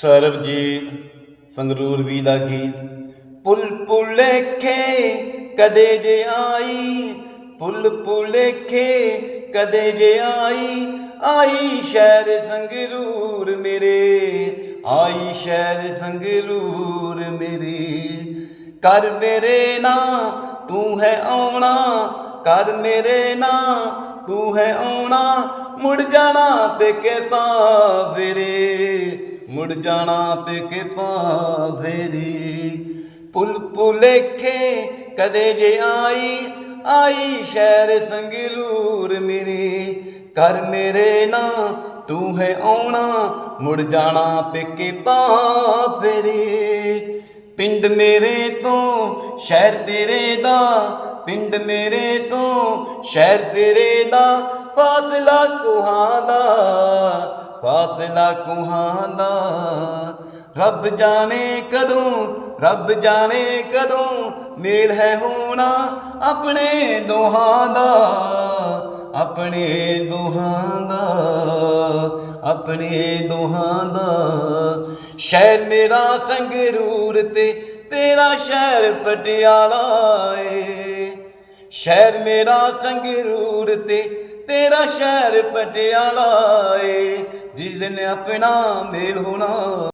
ਸਰਬਜੀਤ ਸੰਗਰੂਰ ਵੀ ਦਾ ਗੀਤ, ਪੁੱਲ ਪੁਲੇਖੇ ਕਦੇ ਜੇ ਆਈ, ਪੁੱਲ ਪੁਲੇਖੇ ਕਦੇ ਜੇ ਆਈ ਆਈ ਸ਼ਹਿਰ ਸੰਗਰੂਰ ਮੇਰੇ, ਆਈ ਸ਼ਹਿਰ ਸੰਗਰੂਰ ਮੇਰੇ। ਕਰ ਮੇਰੇ ਨਾ ਤੂੰ ਹੈ ਆਉਣਾ, ਕਰ ਮੇਰੇ ਨਾ ਤੂੰ ਹੈ ਆਉਣਾ, ਮੁੜ ਜਾਣਾ ਤੇ ਪੇਕੇ ਪਾਵੇਰੇ ਮੁੜ ਜਾਣਾ ਤੇ ਪੇਕੇ ਪਾਵੇਰੇ ਪੁਲ ਪੁਲੇਖੇ ਕਦੇ ਜੇ ਆਈ ਆਈ ਸ਼ਹਿਰ ਸੰਗਰੂਰ ਮੇਰੇ। ਕਰ ਮੇਰੇ ਨਾ, ਤੂੰ ਹੈ ਆਉਣਾ, ਮੁੜ ਜਾਣਾ ਤੇ ਪੇਕੇ ਫੇਰੀ। ਪਿੰਡ ਮੇਰੇ ਤੋਂ ਸ਼ਹਿਰ ਤੇਰੇ ਦਾ, ਪਿੰਡ ਮੇਰੇ ਤੋਂ ਸ਼ਹਿਰ ਤੇਰੇ ਦਾ। ਫਾਸਲਾ ਕੁਹਾਂ ਦਾ ਕੁਹਾਂ ਦਾ। ਰੱਬ ਜਾਣੇ ਕਦੋਂ, ਰੱਬ ਜਾਣੇ ਕਦੋਂ ਮੇਲ ਹੈ ਹੋਣਾ ਆਪਣੇ ਦੋਹਾਂ ਦਾ। ਆਪਣੇ ਦੋਹਾਂ ਦਾ, ਆਪਣੇ ਦੋਹਾਂ ਦਾ। ਸ਼ਹਿਰ ਮੇਰਾ ਸੰਗਰੂਰ ਤੇ ਤੇਰਾ ਸ਼ਹਿਰ ਪਟਿਆਲਾ ਏ। ਸ਼ਹਿਰ ਮੇਰਾ ਸੰਗਰੂਰ ਤੇ ਤੇਰਾ ਸ਼ਹਿਰ ਪਟਿਆਲਾ ਏ। ਦਿਨ ਆਪਣਾ ਮੇਲ ਹੋਣਾ।